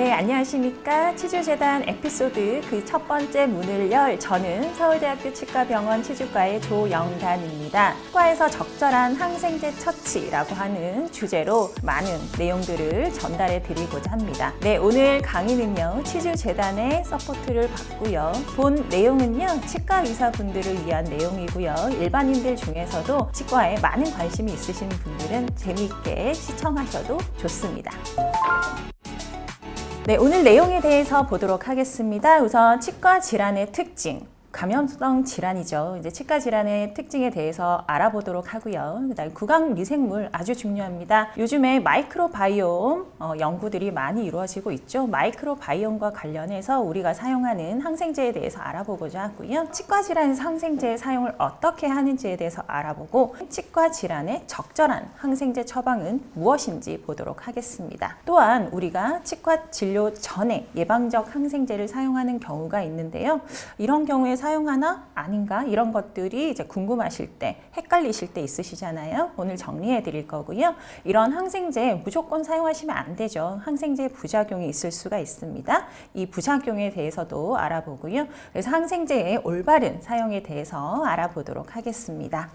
네, 안녕하십니까. 치주재단 에피소드 그 첫 번째 문을 열 저는 서울대학교 치과병원 치주과의 조영단입니다. 치과에서 적절한 항생제 처치라고 하는 주제로 많은 내용들을 전달해 드리고자 합니다. 네, 오늘 강의는요, 치주재단의 서포트를 받고요. 본 내용은요, 치과 의사분들을 위한 내용이고요. 일반인들 중에서도 치과에 많은 관심이 있으신 분들은 재미있게 시청하셔도 좋습니다. 네, 오늘 내용에 대해서 보도록 하겠습니다. 우선 치과 질환의 특징. 감염성 질환이죠. 이제 치과 질환의 특징에 대해서 알아보도록 하고요. 그다음 구강 미생물 아주 중요합니다. 요즘에 마이크로바이옴 어, 연구들이 많이 이루어지고 있죠. 마이크로바이옴과 관련해서 우리가 사용하는 항생제에 대해서 알아보고자 하고요. 치과 질환에서 항생제 사용을 어떻게 하는지에 대해서 알아보고 치과 질환의 적절한 항생제 처방은 무엇인지 보도록 하겠습니다. 또한 우리가 치과 진료 전에 예방적 항생제를 사용하는 경우가 있는데요. 이런 경우에 사용하나 아닌가 이런 것들이 이제 궁금하실 때 헷갈리실 때 있으시잖아요. 오늘 정리해 드릴 거고요. 이런 항생제 무조건 사용하시면 안 되죠. 항생제 부작용이 있을 수가 있습니다. 이 부작용에 대해서도 알아보고요. 그래서 항생제의 올바른 사용에 대해서 알아보도록 하겠습니다.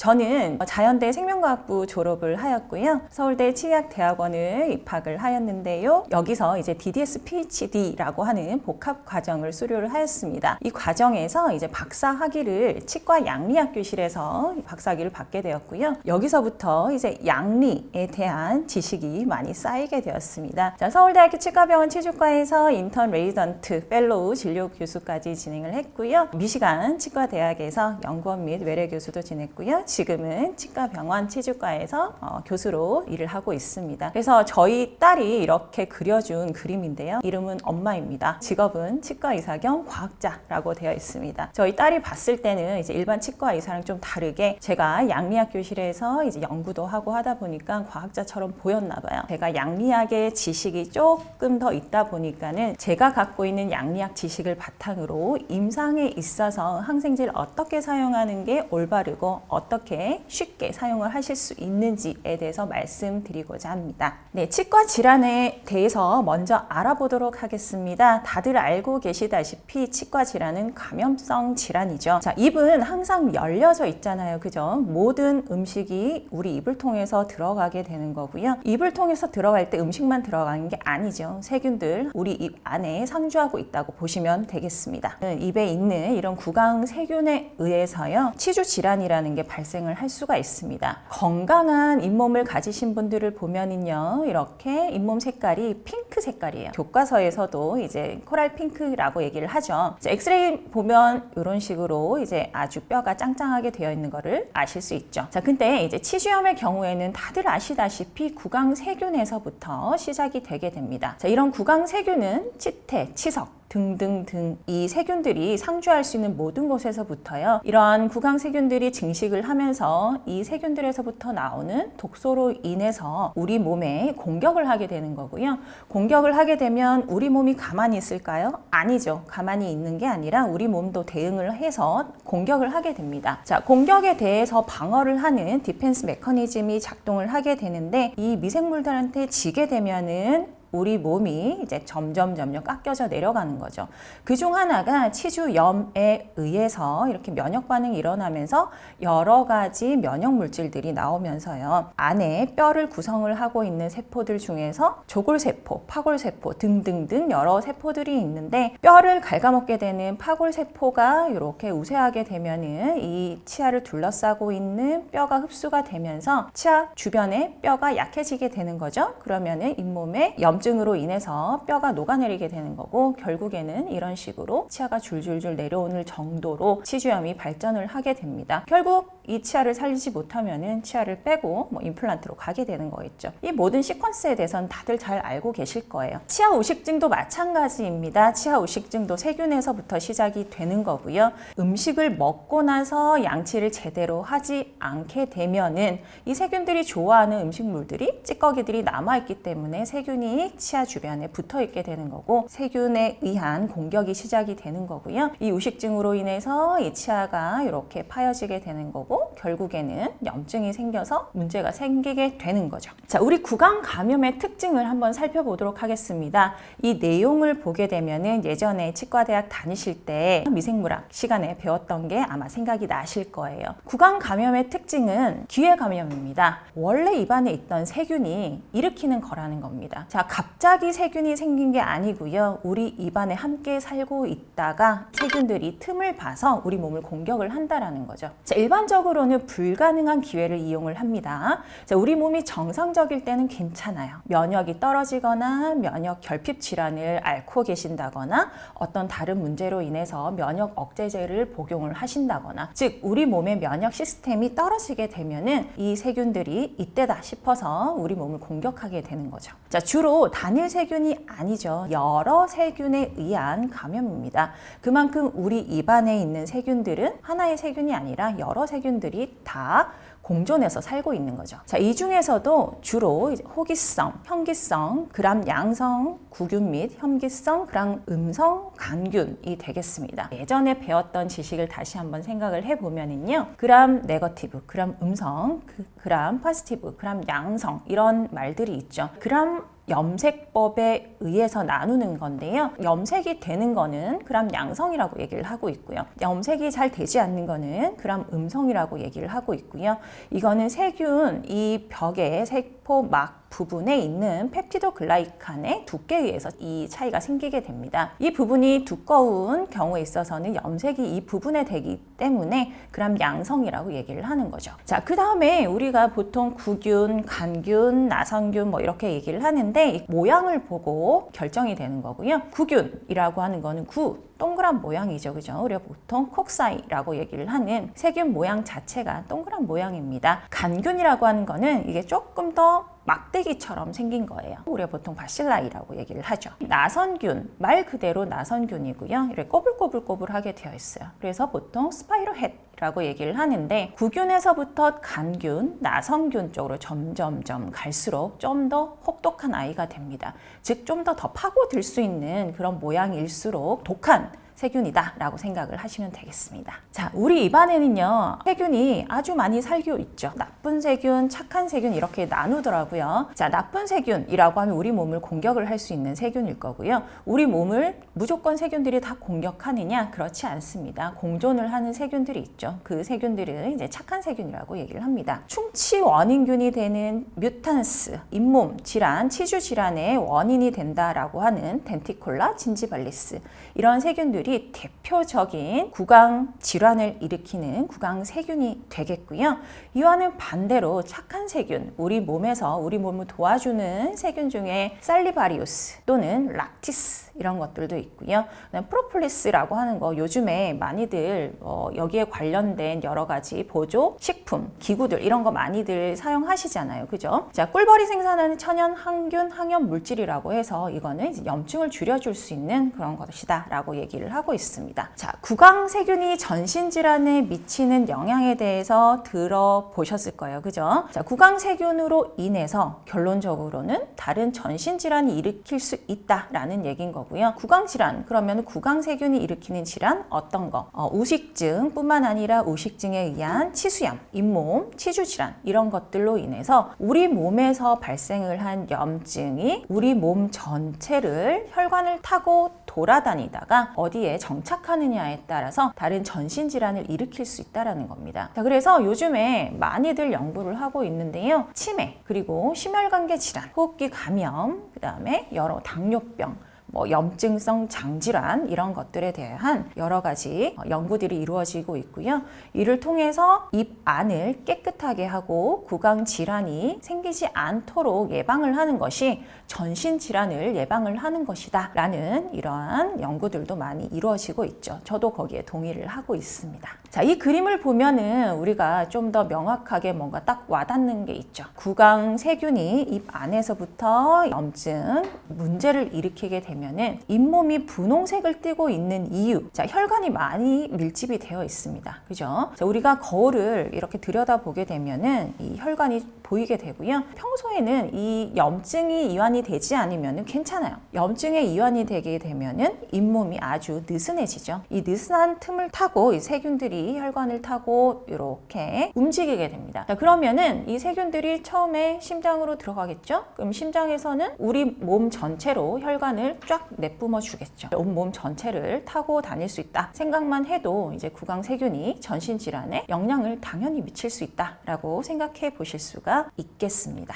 저는 자연대 생명과학부 졸업을 하였고요. 서울대 치의학대학원을 입학을 하였는데요. 여기서 이제 DDS PhD라고 하는 복합 과정을 수료를 하였습니다. 이 과정에서 이제 박사 학위를 치과 양리학 교실에서 박사 학위를 받게 되었고요. 여기서부터 이제 양리에 대한 지식이 많이 쌓이게 되었습니다. 자, 서울대학교 치과병원 치주과에서 인턴 레이던트 펠로우 진료 교수까지 진행을 했고요. 미시간 치과대학에서 연구원 및 외래 교수도 지냈고요. 지금은 치과병원 치주과에서 어, 교수로 일을 하고 있습니다. 그래서 저희 딸이 이렇게 그려준 그림인데요. 이름은 엄마입니다. 직업은 치과 의사 겸 과학자라고 되어 있습니다. 저희 딸이 봤을 때는 이제 일반 치과 의사랑 좀 다르게 제가 양리학 교실에서 이제 연구도 하고 하다 보니까 과학자처럼 보였나 봐요. 제가 양리학의 지식이 조금 더 있다 보니까는 제가 갖고 있는 양리학 지식을 바탕으로 임상에 있어서 항생제를 어떻게 사용하는 게 올바르고 어떻게 쉽게 사용을 하실 수 있는지에 대해서 말씀드리고자 합니다. 네, 치과 질환에 대해서 먼저 알아보도록 하겠습니다. 다들 알고 계시다시피 치과 질환은 감염성 질환이죠. 자, 입은 항상 열려져 있잖아요. 그죠? 모든 음식이 우리 입을 통해서 들어가게 되는 거고요. 입을 통해서 들어갈 때 음식만 들어가는 게 아니죠. 세균들 우리 입 안에 상주하고 있다고 보시면 되겠습니다. 입에 있는 이런 구강 세균에 의해서요. 치주 질환이라는 게 발 생을 할 수가 있습니다. 건강한 잇몸을 가지신 분들을 보면은요. 이렇게 잇몸 색깔이 핑크 색깔이에요. 교과서에서도 이제 코랄 핑크라고 얘기를 하죠. 엑스레이 보면 이런 식으로 이제 아주 뼈가 짱짱하게 되어 있는 거를 아실 수 있죠. 자, 근데 이제 치주염의 경우에는 다들 아시다시피 구강 세균에서부터 시작이 되게 됩니다. 자, 이런 구강 세균은 치태, 치석, 등등등 이 세균들이 상주할 수 있는 모든 곳에서부터요. 이러한 구강 세균들이 증식을 하면서 이 세균들에서부터 나오는 독소로 인해서 우리 몸에 공격을 하게 되는 거고요. 공격을 하게 되면 우리 몸이 가만히 있을까요? 아니죠. 가만히 있는 게 아니라 우리 몸도 대응을 해서 공격을 하게 됩니다. 자, 공격에 대해서 방어를 하는 디펜스 메커니즘이 작동을 하게 되는데 이 미생물들한테 지게 되면은 우리 몸이 이제 점점 점점 깎여져 내려가는 거죠. 그 중 하나가 치주염에 의해서 이렇게 면역 반응이 일어나면서 여러 가지 면역 물질들이 나오면서요. 안에 뼈를 구성을 하고 있는 세포들 중에서 조골세포, 파골세포 등등등 여러 세포들이 있는데 뼈를 갉아먹게 되는 파골세포가 이렇게 우세하게 되면은 이 치아를 둘러싸고 있는 뼈가 흡수가 되면서 치아 주변에 뼈가 약해지게 되는 거죠. 그러면은 잇몸에 염 염증으로 인해서 뼈가 녹아내리게 되는 거고 결국에는 이런 식으로 치아가 줄줄줄 내려오는 정도로 치주염이 발전을 하게 됩니다. 결국 이 치아를 살리지 못하면은 치아를 빼고 뭐 임플란트로 가게 되는 거겠죠. 이 모든 시퀀스에 대해서는 다들 잘 알고 계실 거예요. 치아 우식증도 마찬가지입니다. 치아 우식증도 세균에서부터 시작이 되는 거고요. 음식을 먹고 나서 양치를 제대로 하지 않게 되면은 이 세균들이 좋아하는 음식물들이 찌꺼기들이 남아 있기 때문에 세균이 치아 주변에 붙어 있게 되는 거고 세균에 의한 공격이 시작이 되는 거고요. 이 우식증으로 인해서 이 치아가 이렇게 파여지게 되는 거고 결국에는 염증이 생겨서 문제가 생기게 되는 거죠. 자, 우리 구강 감염의 특징을 한번 살펴보도록 하겠습니다. 이 내용을 보게 되면은 예전에 치과대학 다니실 때 미생물학 시간에 배웠던 게 아마 생각이 나실 거예요. 구강 감염의 특징은 기회 감염입니다. 원래 입안에 있던 세균이 일으키는 거라는 겁니다. 자, 갑자기 세균이 생긴 게 아니고요. 우리 입안에 함께 살고 있다가 세균들이 틈을 봐서 우리 몸을 공격을 한다라는 거죠. 자, 일반적으로는 불가능한 기회를 이용을 합니다. 자, 우리 몸이 정상적일 때는 괜찮아요. 면역이 떨어지거나 면역 결핍 질환을 앓고 계신다거나 어떤 다른 문제로 인해서 면역 억제제를 복용을 하신다거나 즉 우리 몸의 면역 시스템이 떨어지게 되면은 이 세균들이 이때다 싶어서 우리 몸을 공격하게 되는 거죠. 자, 주로 단일 세균이 아니죠. 여러 세균에 의한 감염입니다. 그만큼 우리 입안에 있는 세균들은 하나의 세균이 아니라 여러 세균들이 다 공존해서 살고 있는 거죠. 자, 이 중에서도 주로 호기성, 현기성, 그람 양성, 구균 및 현기성, 그람 음성, 간균이 되겠습니다. 예전에 배웠던 지식을 다시 한번 생각을 해보면은요. 그람 네거티브, 그람 음성, 그, 그람 파스티브, 그람 양성 이런 말들이 있죠. 그람 염색법에 의해서 나누는 건데요. 염색이 되는 거는 그람 양성이라고 얘기를 하고 있고요. 염색이 잘 되지 않는 거는 그람 음성이라고 얘기를 하고 있고요. 이거는 세균 이 벽에 세포 막 부분에 있는 펩티도 글라이칸의 두께에 의해서 이 차이가 생기게 됩니다. 이 부분이 두꺼운 경우에 있어서는 염색이 이 부분에 되기 때문에 그람 양성이라고 얘기를 하는 거죠. 자, 그 다음에 우리가 보통 구균, 간균, 나선균 뭐 이렇게 얘기를 하는데 이 모양을 보고 결정이 되는 거고요. 구균이라고 하는 거는 구, 동그란 모양이죠. 그죠? 우리가 보통 콕사이라고 얘기를 하는 세균 모양 자체가 동그란 모양입니다. 간균이라고 하는 거는 이게 조금 더 막대기처럼 생긴 거예요. 우리가 보통 바실라이라고 얘기를 하죠. 나선균, 말 그대로 나선균이고요. 이렇게 꼬불꼬불꼬불하게 되어 있어요. 그래서 보통 스파이로헷이라고 얘기를 하는데 구균에서부터 간균, 나선균 쪽으로 점점점 갈수록 좀 더 혹독한 아이가 됩니다. 즉 좀 더 더 파고들 수 있는 그런 모양일수록 독한 세균이다 라고 생각을 하시면 되겠습니다. 자, 우리 입안에는요, 세균이 아주 많이 살고 있죠. 나쁜 세균, 착한 세균 이렇게 나누더라고요. 자, 나쁜 세균이라고 하면 우리 몸을 공격을 할 수 있는 세균일 거고요. 우리 몸을 무조건 세균들이 다 공격하느냐? 그렇지 않습니다. 공존을 하는 세균들이 있죠. 그 세균들은 이제 착한 세균이라고 얘기를 합니다. 충치 원인균이 되는 뮤탄스, 잇몸 질환, 치주 질환의 원인이 된다라고 하는 덴티콜라, 진지발리스 이런 세균들이 대표적인 구강 질환을 일으키는 구강 세균이 되겠고요. 이와는 반대로 착한 세균, 우리 몸에서 우리 몸을 도와주는 세균 중에 살리바리우스 또는 락티스 이런 것들도 있고요. 프로폴리스라고 하는 거 요즘에 많이들 어, 여기에 관련된 여러 가지 보조 식품, 기구들 이런 거 많이들 사용하시잖아요. 그죠? 자, 꿀벌이 생산하는 천연 항균 항염 물질이라고 해서 이거는 이제 염증을 줄여줄 수 있는 그런 것이다라고 얘기를 하고 있습니다. 자, 구강 세균이 전신 질환에 미치는 영향에 대해서 들어보셨을 거예요. 그죠? 자, 구강 세균으로 인해서 결론적으로는 다른 전신 질환이 일으킬 수 있다라는 얘기인 거고요. 구강 질환 그러면 구강 세균이 일으키는 질환 어떤 거? 어, 우식증뿐만 아니라 우식증에 의한 치수염, 잇몸, 치주 질환 이런 것들로 인해서 우리 몸에서 발생을 한 염증이 우리 몸 전체를 혈관을 타고 돌아다니다가 어디에 정착하느냐에 따라서 다른 전신 질환을 일으킬 수 있다라는 겁니다. 자, 그래서 요즘에 많이들 연구를 하고 있는데요. 치매, 그리고 심혈관계 질환, 호흡기 감염, 그다음에 여러 당뇨병 뭐 염증성 장질환 이런 것들에 대한 여러 가지 어, 연구들이 이루어지고 있고요. 이를 통해서 입 안을 깨끗하게 하고 구강 질환이 생기지 않도록 예방을 하는 것이 전신 질환을 예방을 하는 것이다 라는 이러한 연구들도 많이 이루어지고 있죠. 저도 거기에 동의를 하고 있습니다. 자, 이 그림을 보면은 우리가 좀 더 명확하게 뭔가 딱 와닿는 게 있죠. 구강 세균이 입 안에서부터 염증 문제를 일으키게 되면 되면은 잇몸이 분홍색을 띠고 있는 이유. 자, 혈관이 많이 밀집이 되어 있습니다. 그죠? 자, 우리가 거울을 이렇게 들여다보게 되면은 이 혈관이 보이게 되고요. 평소에는 이 염증이 이완이 되지 않으면 괜찮아요. 염증에 이완이 되게 되면은 잇몸이 아주 느슨해지죠. 이 느슨한 틈을 타고 이 세균들이 혈관을 타고 이렇게 움직이게 됩니다. 자, 그러면은 이 세균들이 처음에 심장으로 들어가겠죠? 그럼 심장에서는 우리 몸 전체로 혈관을 쫙 내뿜어 주겠죠. 온몸 전체를 타고 다닐 수 있다. 생각만 해도 이제 구강 세균이 전신 질환에 영향을 당연히 미칠 수 있다라고 생각해 보실 수가 있겠습니다.